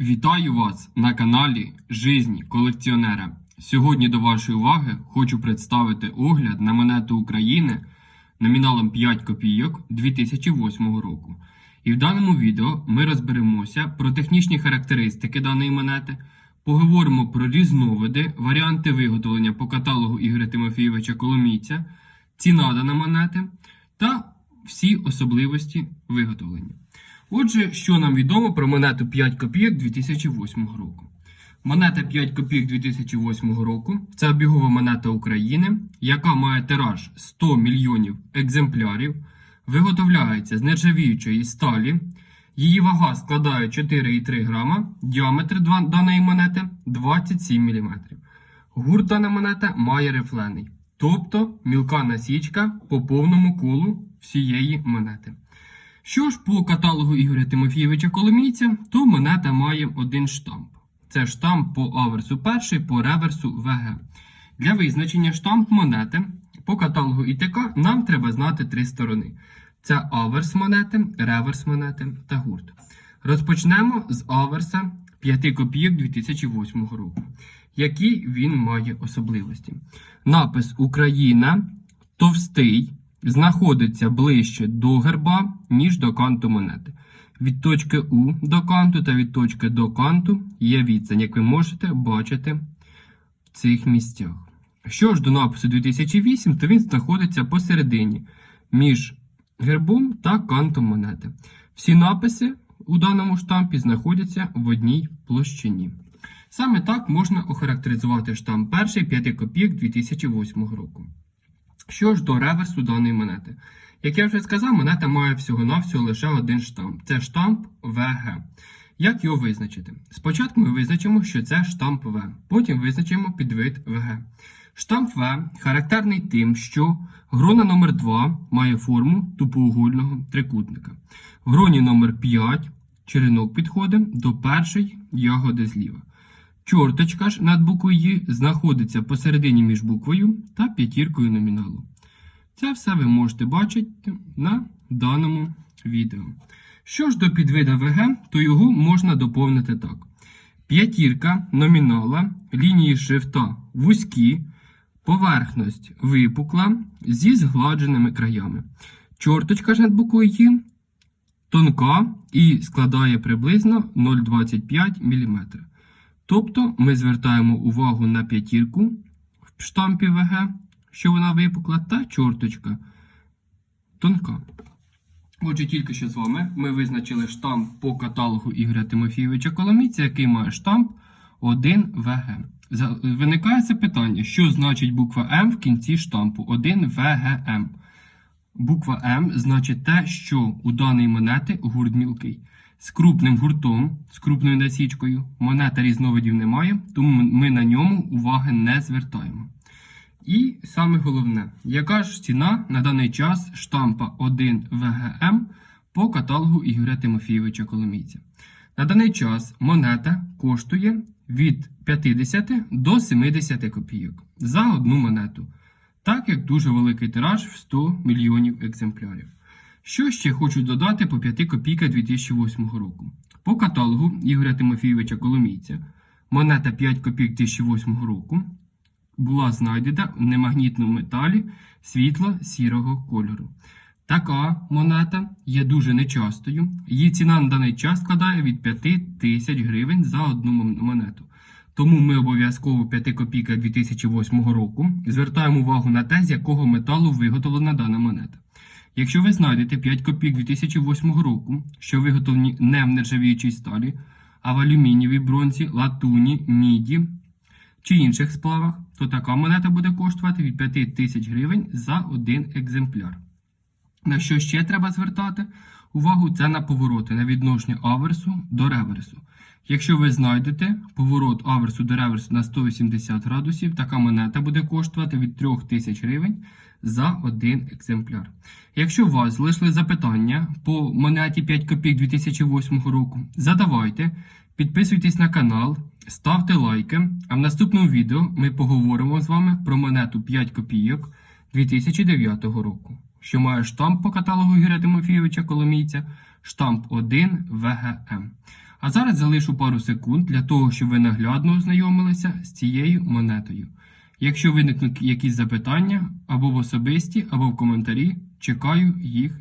Вітаю вас на каналі Жизнь колекціонера. Сьогодні до вашої уваги хочу представити огляд на монету України номіналом 5 копійок 2008 року. І в даному відео ми розберемося про технічні характеристики даної монети, поговоримо про різновиди, варіанти виготовлення по каталогу Ігоря Тимофійовича Коломійця, ціна даної монети та всі особливості виготовлення. Отже, що нам відомо про монету 5 копійок 2008 року. Монета 5 копійок 2008 року це обігова монета України, яка має тираж 100 мільйонів екземплярів, виготовляється з нержавіючої сталі. Її вага складає 4,3 грама, діаметр даної монети 27 мм. Гурт дана монета має рифлений, тобто мілка насічка по повному колу всієї монети. Що ж по каталогу Ігоря Тимофійовича Коломійця, то монета має один штамп. Це штамп по аверсу перший, по реверсу ВГ. Для визначення штамп монети по каталогу ІТК нам треба знати три сторони: це аверс монети, реверс монети та гурт. Розпочнемо з аверса 5 копійок 2008 року. Які він має особливості? Напис Україна товстий знаходиться ближче до герба, ніж до канту монети. Від точки У до канту та від точки до канту є відстань, як ви можете бачити в цих місцях. Що ж до напису 2008, то він знаходиться посередині між гербом та кантом монети. Всі написи у даному штампі знаходяться в одній площині. Саме так можна охарактеризувати штамп перший 5 копійок 2008 року. Що ж до реверсу даної монети? Як я вже сказав, монета має всього-навсього лише один штамп. Це штамп ВГ. Як його визначити? Спочатку ми визначимо, що це штамп В, потім визначимо підвид ВГ. Штамп В характерний тим, що грона номер 2 має форму тупоугольного трикутника. В гроні номер 5 черенок підходить до першої ягоди зліва. Чорточка ж над буквою «Ї» знаходиться посередині між буквою та п'ятіркою номіналу. Це все ви можете бачити на даному відео. Що ж до підвида ВГ, то його можна доповнити так. П'ятірка номінала, лінії шрифта вузькі, поверхність випукла зі згладженими краями. Чорточка ж над буквою «Ї» тонка і складає приблизно 0,25 мм. Тобто ми звертаємо увагу на п'ятірку в штампі ВГ, що вона випукла, та чорточка тонка. Отже, тільки що з вами ми визначили штамп по каталогу Ігоря Тимофійовича Коломійця, який має штамп 1 ВГ. Виникає запитання, що значить буква М в кінці штампу 1 ВГМ. Буква М значить те, що у даної монети гурт мілкий. З крупним гуртом, з крупною насічкою, монета різновидів немає, тому ми на ньому уваги не звертаємо. І саме головне, яка ж ціна на даний час штампа 1 ВГМ по каталогу Ігоря Тимофійовича Коломійця? На даний час монета коштує від 50 до 70 копійок за одну монету, так як дуже великий тираж в 100 мільйонів екземплярів. Що ще хочу додати по 5 копійка 2008 року. По каталогу Ігоря Тимофійовича Коломійця монета 5 копійок 2008 року була знайдена в немагнітному металі світло-сірого кольору. Така монета є дуже нечастою. Її ціна на даний час складає від 5 тисяч гривень за одну монету. Тому ми обов'язково 5 копійка 2008 року звертаємо увагу на те, з якого металу виготовлена дана монета. Якщо ви знайдете 5 копійок 2008 року, що виготовлені не в нержавіючій сталі, а в алюмінієвій бронзі, латуні, міді чи інших сплавах, то така монета буде коштувати від 5 тисяч гривень за один екземпляр. На що ще треба звертати увагу, це на повороти на відношення аверсу до реверсу. Якщо ви знайдете поворот аверсу до реверсу на 180 градусів, така монета буде коштувати від 3000 гривень за один екземпляр. Якщо у вас залишили запитання по монеті 5 копійок 2008 року, задавайте, підписуйтесь на канал, ставте лайки. А в наступному відео ми поговоримо з вами про монету 5 копійок 2009 року, що має штамп по каталогу Ігоря Тимофійовича Коломійця, штамп 1 ВГМ. А зараз залишу пару секунд для того, щоб ви наглядно ознайомилися з цією монетою. Якщо виникнуть якісь запитання або в особисті, або в коментарі, чекаю їх